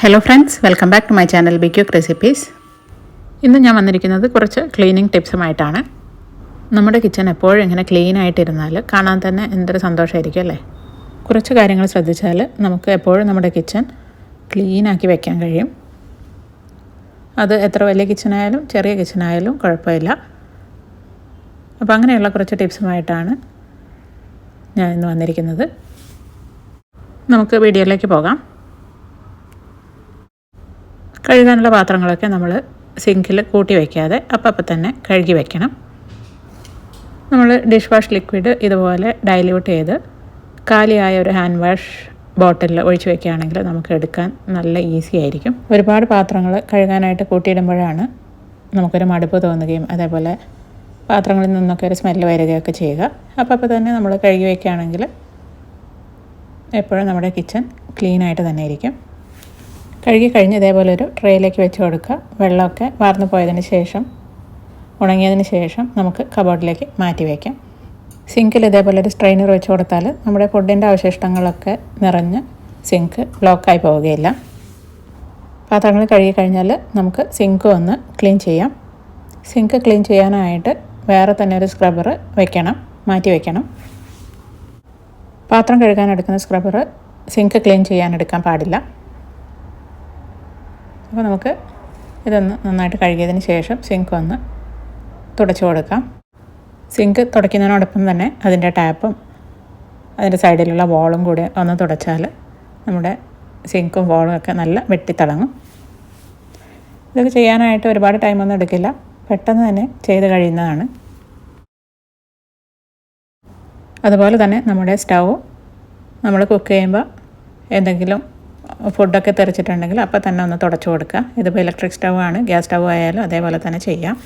Hello friends welcome back to my channel be quick recipes ഇന്ന് ഞാൻ വന്നിരിക്കുന്നത് കുറച്ച് ക്ലീനിങ് ടിപ്സുമായിട്ടാണ് നമ്മുടെ കിച്ചൺ എപ്പോഴും ഇങ്ങനെ ക്ലീൻ ആയിട്ടിരുന്നാൽ കാണാൻ തന്നെ എന്തൊരു സന്തോഷമായിരിക്കും അല്ലേ? കുറച്ച് കാര്യങ്ങൾ ശ്രദ്ധിച്ചാൽ നമുക്ക് എപ്പോഴും നമ്മുടെ കിച്ചൺ ക്ലീനാക്കി വെക്കാൻ കഴിയും. അത് എത്ര വലിയ കിച്ചനായാലും ചെറിയ കിച്ചനായാലും കുഴപ്പമില്ല. അപ്പോൾ അങ്ങനെയുള്ള കുറച്ച് ടിപ്സുമായിട്ടാണ് ഞാൻ ഇന്ന് വന്നിരിക്കുന്നത്. നമുക്ക് വീഡിയോയിലേക്ക് പോകാം. കഴുകാനുള്ള പാത്രങ്ങളൊക്കെ നമ്മൾ സിങ്കിൽ കൂട്ടി വയ്ക്കാതെ അപ്പം തന്നെ കഴുകി വയ്ക്കണം നമ്മൾ ഡിഷ് വാഷ് ലിക്വിഡ് ഇതുപോലെ ഡൈല്യൂട്ട് ചെയ്ത് കാലിയായ ഒരു ഹാൻഡ് വാഷ് ബോട്ടിലിൽ ഒഴിച്ച് വയ്ക്കുകയാണെങ്കിൽ നമുക്ക് എടുക്കാൻ നല്ല ഈസി ആയിരിക്കും. ഒരുപാട് പാത്രങ്ങൾ കഴുകാനായിട്ട് കൂട്ടിയിടുമ്പോഴാണ് നമുക്കൊരു മടുപ്പ് തോന്നുകയും അതേപോലെ പാത്രങ്ങളിൽ നിന്നൊക്കെ ഒരു സ്മെല്ല് വരികയൊക്കെ ചെയ്യുക. അപ്പോൾ അപ്പോൾ തന്നെ നമ്മൾ കഴുകി വയ്ക്കുകയാണെങ്കിൽ എപ്പോഴും നമ്മുടെ കിച്ചൺ ക്ലീനായിട്ട് തന്നെ ഇരിക്കും. കഴുകി കഴിഞ്ഞ് ഇതേപോലെ ഒരു ട്രേയിലേക്ക് വെച്ച് കൊടുക്കുക. വെള്ളമൊക്കെ വാർന്നു പോയതിന് ശേഷം ഉണങ്ങിയതിന് ശേഷം നമുക്ക് കബോർഡിലേക്ക് മാറ്റി വയ്ക്കാം സിങ്കിൽ ഇതേപോലെ ഒരു സ്ട്രെയിനർ വെച്ച് കൊടുത്താൽ നമ്മുടെ ഫുഡിന്റെ അവശിഷ്ടങ്ങളൊക്കെ നിറഞ്ഞ് സിങ്ക് ബ്ലോക്കായി പോവുകയില്ല. പാത്രങ്ങൾ കഴുകി കഴിഞ്ഞാൽ നമുക്ക് സിങ്ക് ഒന്ന് ക്ലീൻ ചെയ്യാം. സിങ്ക് ക്ലീൻ ചെയ്യാനായിട്ട് വേറെ തന്നെ ഒരു സ്ക്രബ്ബർ വെക്കണം മാറ്റി വയ്ക്കണം പാത്രം കഴുകാൻ എടുക്കുന്ന സ്ക്രബ്ബർ സിങ്ക് ക്ലീൻ ചെയ്യാൻ എടുക്കാൻ പാടില്ല. അപ്പോൾ നമുക്ക് ഇതൊന്ന് നന്നായിട്ട് കഴുകിയതിന് ശേഷം സിങ്ക് ഒന്ന് തുടച്ചു കൊടുക്കാം. സിങ്ക് തുടയ്ക്കുന്നതിനോടൊപ്പം തന്നെ അതിന്റെ ടാപ്പും അതിന്റെ സൈഡിലുള്ള വോളും കൂടി ഒന്ന് തുടച്ചാൽ നമ്മുടെ സിങ്കും വോളും ഒക്കെ നല്ല വെട്ടിത്തിളങ്ങും. ഇതൊക്കെ ചെയ്യാനായിട്ട് ഒരുപാട് ടൈമൊന്നും എടുക്കില്ല. പെട്ടെന്ന് തന്നെ ചെയ്ത് കഴിയുന്നതാണ്. അതുപോലെ തന്നെ നമ്മുടെ സ്റ്റൗ നമ്മൾ കുക്ക് ചെയ്യുമ്പോൾ എന്തെങ്കിലും ഫുഡൊക്കെ തെറിച്ചിട്ടുണ്ടെങ്കിൽ അപ്പോൾ തന്നെ ഒന്ന് തുടച്ചു കൊടുക്കുക. ഇതിപ്പോൾ ഇലക്ട്രിക് സ്റ്റവ് ആണ് ഗ്യാസ് സ്റ്റവ് ആയാലും അതേപോലെ തന്നെ ചെയ്യാം.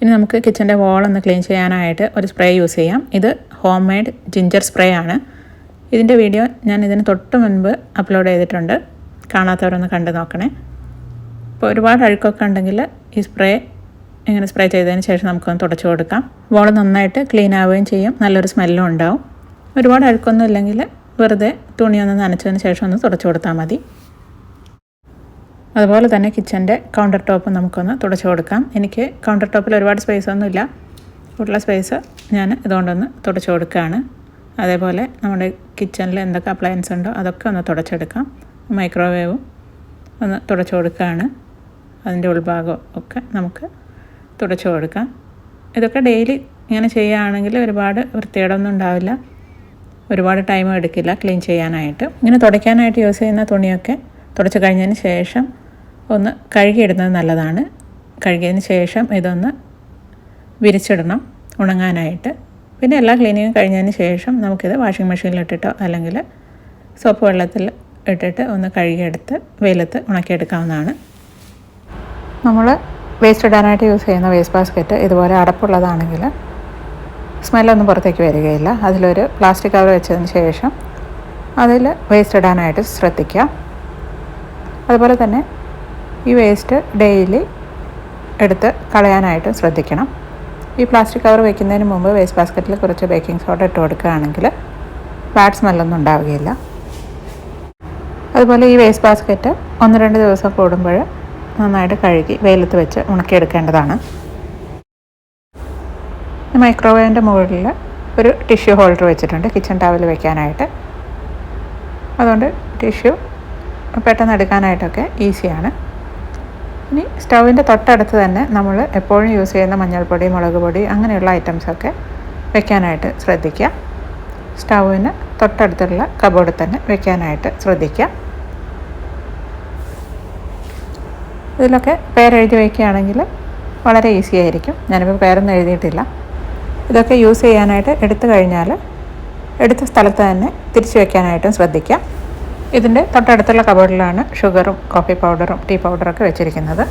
ഇനി നമുക്ക് കിച്ചന്റെ വോളൊന്ന് ക്ലീൻ ചെയ്യാനായിട്ട് ഒരു സ്പ്രേ യൂസ് ചെയ്യാം. ഇത് ഹോം മെയ്ഡ് ജിഞ്ചർ സ്പ്രേ ആണ്. ഇതിന്റെ വീഡിയോ ഞാൻ ഇതിന് തൊട്ട് മുൻപ് അപ്ലോഡ് ചെയ്തിട്ടുണ്ട്. കാണാത്തവരൊന്ന് കണ്ടു നോക്കണേ. ഇപ്പോൾ ഒരുപാട് അഴുക്കൊക്കെ ഉണ്ടെങ്കിൽ ഈ സ്പ്രേ ഇങ്ങനെ സ്പ്രേ ചെയ്തതിന് ശേഷം നമുക്കൊന്ന് തുടച്ചു കൊടുക്കാം. വോൾ നന്നായിട്ട് ക്ലീൻ ആവുകയും ചെയ്യും. നല്ലൊരു സ്മെല്ലും ഉണ്ടാവും. ഒരുപാട് അഴുക്കൊന്നും ഇല്ലെങ്കിൽ വെറുതെ തുണി ഒന്ന് നനച്ചതിന് ശേഷം ഒന്ന് തുടച്ചു കൊടുത്താൽ മതി. അതുപോലെ തന്നെ കിച്ചന്റെ കൗണ്ടർ ടോപ്പ് നമുക്കൊന്ന് തുടച്ചു കൊടുക്കാം. എനിക്ക് കൗണ്ടർ ടോപ്പിൽ ഒരുപാട് സ്പേസ് ഒന്നുമില്ല ഉള്ള സ്പേസ് ഞാൻ ഇതുകൊണ്ടൊന്ന് തുടച്ചു കൊടുക്കുകയാണ്. അതേപോലെ നമ്മുടെ കിച്ചണിൽ എന്തൊക്കെ അപ്ലയൻസ് ഉണ്ടോ അതൊക്കെ ഒന്ന് തുടച്ചെടുക്കാം. മൈക്രോവേവും ഒന്ന് തുടച്ചു കൊടുക്കുകയാണ്. അതിന്റെ ഉൾഭാഗം ഒക്കെ നമുക്ക് തുടച്ചു കൊടുക്കാം. ഇതൊക്കെ ഡെയിലി ഇങ്ങനെ ചെയ്യുകയാണെങ്കിൽ ഒരുപാട് വൃത്തികേടൊന്നും ഉണ്ടാവില്ല. ഒരുപാട് ടൈം എടുക്കില്ല ക്ലീൻ ചെയ്യാനായിട്ട്. ഇങ്ങനെ തുടയ്ക്കാനായിട്ട് യൂസ് ചെയ്യുന്ന തുണിയൊക്കെ തുടച്ച് കഴിഞ്ഞതിന് ശേഷം ഒന്ന് കഴുകിയിടുന്നത് നല്ലതാണ്. കഴുകിയതിന് ശേഷം ഇതൊന്ന് വിരിച്ചിടണം ഉണങ്ങാനായിട്ട്. പിന്നെ എല്ലാ ക്ലീനിങ്ങും കഴിഞ്ഞതിന് ശേഷം നമുക്കിത് വാഷിംഗ് മെഷീനിലിട്ടിട്ടോ അല്ലെങ്കിൽ സോപ്പ് വെള്ളത്തിൽ ഇട്ടിട്ട് ഒന്ന് കഴുകിയെടുത്ത് വെയിലത്ത് ഉണക്കിയെടുക്കാവുന്നതാണ്. നമ്മൾ വേസ്റ്റ് ഇടാനായിട്ട് യൂസ് ചെയ്യുന്ന വേസ്റ്റ് ബാസ്ക്കറ്റ് ഇതുപോലെ അടപ്പുള്ളതാണെങ്കിൽ സ്മെല്ലൊന്നും പുറത്തേക്ക് വരികയില്ല. അതിലൊരു പ്ലാസ്റ്റിക് കവർ വെച്ചതിന് ശേഷം അതിൽ വേസ്റ്റ് ഇടാനായിട്ട് ശ്രദ്ധിക്കുക. അതുപോലെ തന്നെ ഈ വേസ്റ്റ് ഡെയിലി എടുത്ത് കളയാനായിട്ട് ശ്രദ്ധിക്കണം. ഈ പ്ലാസ്റ്റിക് കവർ വയ്ക്കുന്നതിന് മുമ്പ് വേസ്റ്റ് ബാസ്ക്കറ്റിൽ കുറച്ച് ബേക്കിംഗ് സോഡ ഇട്ട് കൊടുക്കുകയാണെങ്കിൽ ബാഡ് സ്മെല്ലൊന്നും ഉണ്ടാവുകയില്ല. അതുപോലെ ഈ വേസ്റ്റ് ബാസ്ക്കറ്റ് ഒന്ന് രണ്ട് ദിവസം കൂടുമ്പോൾ നന്നായിട്ട് കഴുകി വെയിലത്ത് വെച്ച് ഉണക്കിയെടുക്കേണ്ടതാണ്. മൈക്രോവേവിന്റെ മുകളിൽ ഒരു ടിഷ്യൂ ഹോൾഡർ വെച്ചിട്ടുണ്ട് കിച്ചൺ ടവൽ വെക്കാനായിട്ട്. അതുകൊണ്ട് ടിഷ്യൂ പെട്ടെന്ന് എടുക്കാനായിട്ടൊക്കെ ഈസിയാണ്. ഇനി സ്റ്റൗവിന്റെ തൊട്ടടുത്ത് തന്നെ നമ്മൾ എപ്പോഴും യൂസ് ചെയ്യുന്ന മഞ്ഞൾപ്പൊടി മുളക് പൊടി അങ്ങനെയുള്ള ഐറ്റംസൊക്കെ വെക്കാനായിട്ട് ശ്രദ്ധിക്കുക. സ്റ്റൗവിന് തൊട്ടടുത്തുള്ള കബോർഡിൽ തന്നെ വെക്കാനായിട്ട് ശ്രദ്ധിക്കുക. ഇതിലൊക്കെ പേരെഴുതി വയ്ക്കുകയാണെങ്കിൽ വളരെ ഈസി ആയിരിക്കും. ഞാനിപ്പോൾ പേരൊന്നും എഴുതിയിട്ടില്ല. ഇതൊക്കെ യൂസ് ചെയ്യാനായിട്ട് എടുത്തു കഴിഞ്ഞാൽ എടുത്ത സ്ഥലത്ത് തന്നെ തിരിച്ചു വെക്കാനായിട്ടും ശ്രദ്ധിക്കാം. ഇതിന്റെ തൊട്ടടുത്തുള്ള കബോർഡിലാണ് ഷുഗറും കോഫി പൗഡറും ടീ പൗഡറൊക്കെ വെച്ചിരിക്കുന്നത്.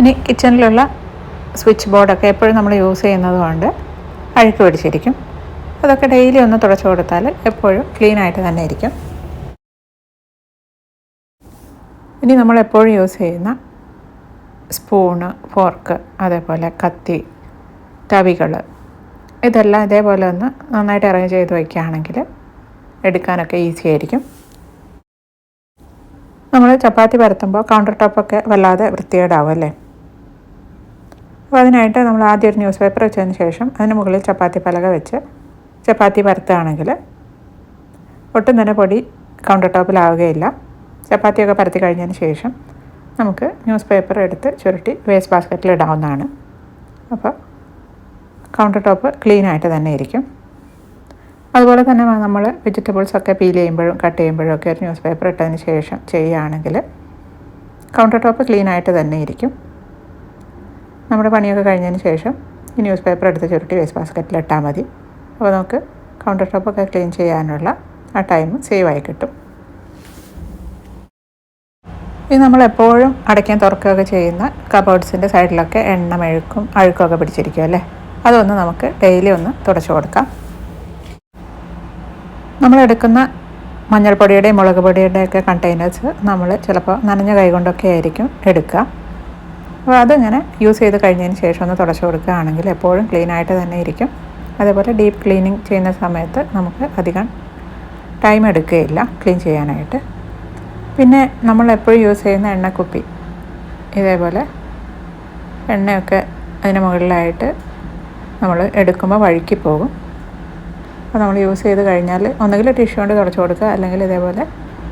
ഇനി കിച്ചണിലുള്ള സ്വിച്ച് ബോർഡൊക്കെ എപ്പോഴും നമ്മൾ യൂസ് ചെയ്യുന്നത് കൊണ്ട് അഴുക്ക് പിടിച്ചിരിക്കും. അതൊക്കെ ഡെയിലി ഒന്ന് തുടച്ചു കൊടുത്താൽ എപ്പോഴും ക്ലീൻ ആയിട്ട് തന്നെ ഇരിക്കും. ഇനി നമ്മൾ എപ്പോഴും യൂസ് ചെയ്യുന്ന സ്പൂണ് ഫോർക്ക് അതേപോലെ കത്തി തവികൾ ഇതെല്ലാം ഇതേപോലെ ഒന്ന് നന്നായിട്ട് അറേഞ്ച് ചെയ്ത് വയ്ക്കുകയാണെങ്കിൽ എടുക്കാനൊക്കെ ഈസി ആയിരിക്കും. നമ്മൾ ചപ്പാത്തി പരത്തുമ്പോൾ കൗണ്ടർ ടോപ്പൊക്കെ വല്ലാതെ വൃത്തികേടാവും അല്ലേ? അപ്പോൾ അതിനായിട്ട് നമ്മൾ ആദ്യം ഒരു ന്യൂസ് പേപ്പർ വെച്ചതിന് ശേഷം അതിന് മുകളിൽ ചപ്പാത്തി പലക വെച്ച് ചപ്പാത്തി പരത്തുകയാണെങ്കിൽ ഒട്ടും തന്നെ പൊടി കൗണ്ടർ ടോപ്പിലാവുകയില്ല ചപ്പാത്തിയൊക്കെ പരത്തി കഴിഞ്ഞതിന് ശേഷം നമുക്ക് ന്യൂസ് പേപ്പർ എടുത്ത് ചുരുട്ടി വേസ്റ്റ് ബാസ്ക്കറ്റിൽ ഇടാവുന്നതാണ്. അപ്പോൾ കൗണ്ടർ ടോപ്പ് ക്ലീൻ ആയിട്ട് തന്നെ ഇരിക്കും. അതുപോലെ തന്നെ നമ്മൾ വെജിറ്റബിൾസ് ഒക്കെ പീൽ ചെയ്യുമ്പോഴും കട്ട് ചെയ്യുമ്പോഴും ഒക്കെ ഒരു ന്യൂസ് പേപ്പർ ഇട്ടതിന് ശേഷം ചെയ്യുകയാണെങ്കിൽ കൗണ്ടർ ടോപ്പ് ക്ലീൻ ആയിട്ട് തന്നെ ഇരിക്കും. നമ്മുടെ പണിയൊക്കെ കഴിഞ്ഞതിന് ശേഷം ഈ ന്യൂസ് പേപ്പർ എടുത്ത് ചുരുട്ടി വേസ്റ്റ് ബാസ്ക്കറ്റിൽ ഇട്ടാൽ മതി. അപ്പോൾ നമുക്ക് കൗണ്ടർ ടോപ്പൊക്കെ ക്ലീൻ ചെയ്യാനുള്ള ആ ടൈം സേവ് ആയി കിട്ടും. ഇത് നമ്മളെപ്പോഴും അടയ്ക്കാൻ തുറക്കുകയൊക്കെ ചെയ്യുന്ന കബോർഡ്സിന്റെ സൈഡിലൊക്കെ എണ്ണ മെഴുക്കും അഴുക്കൊക്കെ പിടിച്ചിരിക്കും അല്ലേ? അതൊന്ന് നമുക്ക് ഡെയിലി ഒന്ന് തുടച്ചു കൊടുക്കാം. നമ്മളെടുക്കുന്ന മഞ്ഞൾപ്പൊടിയുടെയും മുളക് പൊടിയുടെയൊക്കെ കണ്ടെയ്നേഴ്സ് നമ്മൾ ചിലപ്പോൾ നനഞ്ഞ കൈ കൊണ്ടൊക്കെ ആയിരിക്കും എടുക്കുക. അപ്പോൾ അതിങ്ങനെ യൂസ് ചെയ്ത് കഴിഞ്ഞതിന് ശേഷം ഒന്ന് തുടച്ചു കൊടുക്കുകയാണെങ്കിൽ എപ്പോഴും ക്ലീൻ ആയിട്ട് തന്നെ ഇരിക്കും. അതേപോലെ ഡീപ്പ് ക്ലീനിങ് ചെയ്യുന്ന സമയത്ത് നമുക്ക് അധികം ടൈം എടുക്കുകയില്ല ക്ലീൻ ചെയ്യാനായിട്ട്. പിന്നെ നമ്മൾ എപ്പോഴും യൂസ് ചെയ്യുന്ന എണ്ണക്കുപ്പി. ഇതേപോലെ എണ്ണയൊക്കെ അതിന് മുകളിലായിട്ട് നമ്മൾ എടുക്കുമ്പോൾ വഴുക്കി പോകും. അപ്പോൾ നമ്മൾ യൂസ് ചെയ്ത് കഴിഞ്ഞാൽ ഒന്നുകിൽ ടിഷ്യൂ കൊണ്ട് തുടച്ച് കൊടുക്കുക അല്ലെങ്കിൽ ഇതേപോലെ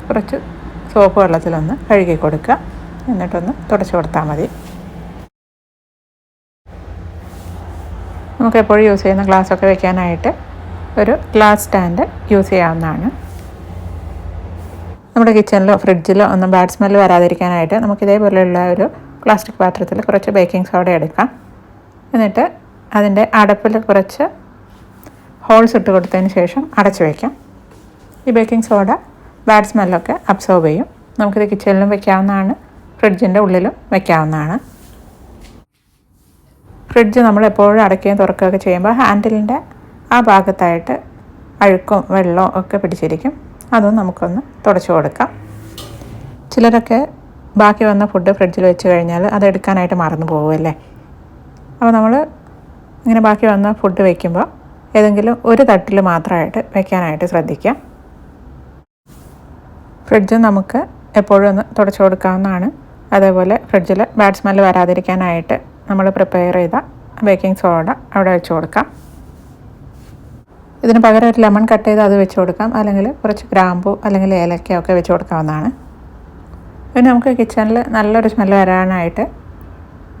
കുറച്ച് സോപ്പ് വെള്ളത്തിലൊന്ന് കഴുകി കൊടുക്കുക. എന്നിട്ടൊന്ന് തുടച്ച് കൊടുത്താൽ മതി. നമുക്ക് എപ്പോഴും യൂസ് ചെയ്യുന്ന ഗ്ലാസ്സൊക്കെ വെക്കാനായിട്ട് ഒരു ഗ്ലാസ് സ്റ്റാൻഡ് യൂസ് ചെയ്യാവുന്നതാണ്. നമ്മുടെ കിച്ചണിലോ ഫ്രിഡ്ജിലോ ഒന്നും ബാഡ് സ്മെൽ വരാതിരിക്കാനായിട്ട് നമുക്ക് ഇതേപോലെയുള്ള ഒരു പ്ലാസ്റ്റിക് പാത്രത്തിൽ കുറച്ച് ബേക്കിംഗ് സോഡ എടുക്കാം. എന്നിട്ട് അതിന്റെ അടപ്പിൽ കുറച്ച് ഹോൾസ് ഇട്ട് കൊടുത്തതിന് ശേഷം അടച്ചു വയ്ക്കാം. ഈ ബേക്കിംഗ് സോഡ ബാഡ് സ്മെല്ലൊക്കെ അബ്സോർബ് ചെയ്യും. നമുക്കിത് കിച്ചണിലും വെക്കാവുന്നതാണ്. ഫ്രിഡ്ജിന്റെ ഉള്ളിലും വെക്കാവുന്നതാണ്. ഫ്രിഡ്ജ് നമ്മൾ എപ്പോഴും അടയ്ക്കുകയും തുറക്കുകയൊക്കെ ചെയ്യുമ്പോൾ ഹാൻഡിലിന്റെ ആ ഭാഗത്തായിട്ട് അഴുക്കും വെള്ളവും ഒക്കെ പിടിച്ചിരിക്കും. അതും നമുക്കൊന്ന് തുടച്ചു കൊടുക്കാം. ചിലരൊക്കെ ബാക്കി വന്ന ഫുഡ് ഫ്രിഡ്ജിൽ വെച്ച് കഴിഞ്ഞാൽ അത് എടുക്കാനായിട്ട് മറന്നു പോകുമല്ലേ അപ്പോൾ നമ്മൾ ഇങ്ങനെ ബാക്കി വന്ന ഫുഡ് വയ്ക്കുമ്പോൾ ഏതെങ്കിലും ഒരു തട്ടിൽ മാത്രമായിട്ട് വയ്ക്കാനായിട്ട് ശ്രദ്ധിക്കാം. ഫ്രിഡ്ജ് നമുക്ക് എപ്പോഴും ഒന്ന് തുടച്ചു കൊടുക്കാവുന്നതാണ്. അതേപോലെ ഫ്രിഡ്ജിൽ ബാഡ് സ്മെല്ല് വരാതിരിക്കാനായിട്ട് നമ്മൾ പ്രിപ്പയർ ചെയ്ത ബേക്കിംഗ് സോഡ അവിടെ വെച്ച് കൊടുക്കാം. ഇതിന് പകരം ഒരു ലെമൺ കട്ട് ചെയ്ത് അത് വെച്ച് കൊടുക്കാം. അല്ലെങ്കിൽ കുറച്ച് ഗ്രാമ്പു അല്ലെങ്കിൽ ഏലക്ക ഒക്കെ വെച്ച് കൊടുക്കാവുന്നതാണ്. പിന്നെ നമുക്ക് കിച്ചണിൽ നല്ലൊരു സ്മെല്ല് വരാനായിട്ട്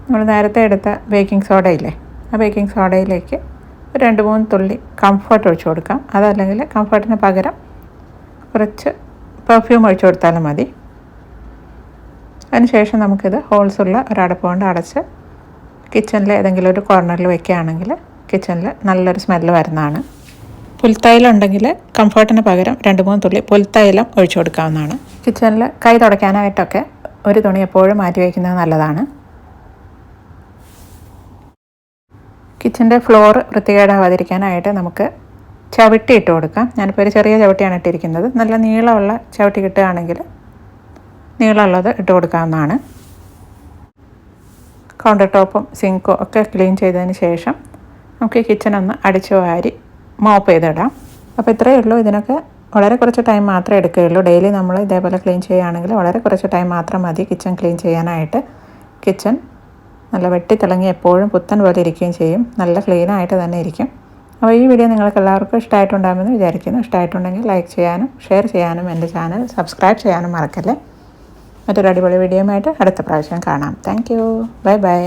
നമ്മൾ നേരത്തെ എടുത്ത ബേക്കിംഗ് സോഡ ഇല്ലേ? ആ ബേക്കിംഗ് സോഡയിലേക്ക് ഒരു രണ്ട് മൂന്ന് തുള്ളി കംഫർട്ട് ഒഴിച്ചു കൊടുക്കാം. അതല്ലെങ്കിൽ കംഫർട്ടിന് പകരം കുറച്ച് പെർഫ്യൂം ഒഴിച്ചു കൊടുത്താലും മതി. അതിനുശേഷം നമുക്കിത് ഹോൾസ് ഉള്ള ഒരടപ്പ് കൊണ്ട് അടച്ച് കിച്ചണിൽ ഏതെങ്കിലും ഒരു കോർണറിൽ വെക്കുകയാണെങ്കിൽ കിച്ചണിൽ നല്ലൊരു സ്മെല്ല് വരുന്നതാണ്. പുൽത്തൈലം ഉണ്ടെങ്കിൽ കംഫർട്ടിന് പകരം രണ്ട് മൂന്ന് തുള്ളി പുൽത്തൈലം ഒഴിച്ചു കൊടുക്കാവുന്നതാണ്. കിച്ചണിൽ കൈ തുടയ്ക്കാനായിട്ടൊക്കെ ഒരു തുണി എപ്പോഴും മാറ്റി വയ്ക്കുന്നത് നല്ലതാണ്. കിച്ചന്റെ ഫ്ലോർ വൃത്തികേടാവാതിരിക്കാനായിട്ട് നമുക്ക് ചവിട്ടി ഇട്ട് കൊടുക്കാം. ഞാനിപ്പോൾ ഒരു ചെറിയ ചവിട്ടിയാണ് ഇട്ടിരിക്കുന്നത്. നല്ല നീളമുള്ള ചവിട്ടി കിട്ടുകയാണെങ്കിൽ നീളമുള്ളത് ഇട്ട് കൊടുക്കാവുന്നതാണ്. കൗണ്ടർ ടോപ്പും സിങ്കും ഒക്കെ ക്ലീൻ ചെയ്തതിന് ശേഷം നമുക്ക് കിച്ചൺ ഒന്ന് അടിച്ചു വാരി മോപ്പ് ചെയ്തിടാം. അപ്പോൾ ഇത്രയേ ഉള്ളൂ. ഇതിനൊക്കെ വളരെ കുറച്ച് ടൈം മാത്രമേ എടുക്കുകയുള്ളൂ. ഡെയിലി നമ്മൾ ഇതേപോലെ ക്ലീൻ ചെയ്യുകയാണെങ്കിൽ വളരെ കുറച്ച് ടൈം മാത്രം മതി കിച്ചൺ ക്ലീൻ ചെയ്യാനായിട്ട്. കിച്ചൺ നല്ല വെട്ടിത്തിളങ്ങി എപ്പോഴും പുത്തൻ പോലെ ഇരിക്കുകയും ചെയ്യും. നല്ല ക്ലീനായിട്ട് തന്നെ ഇരിക്കും. അപ്പോൾ ഈ വീഡിയോ നിങ്ങൾക്ക് എല്ലാവർക്കും ഇഷ്ടമായിട്ടുണ്ടാകുമെന്ന് വിചാരിക്കുന്നു. ഇഷ്ടമായിട്ടുണ്ടെങ്കിൽ ലൈക്ക് ചെയ്യാനും ഷെയർ ചെയ്യാനും എന്റെ ചാനൽ സബ്സ്ക്രൈബ് ചെയ്യാനും മറക്കല്ലേ. മറ്റൊരു അടിപൊളി വീഡിയോയുമായിട്ട് അടുത്ത പ്രാവശ്യം കാണാം. Thank you bye bye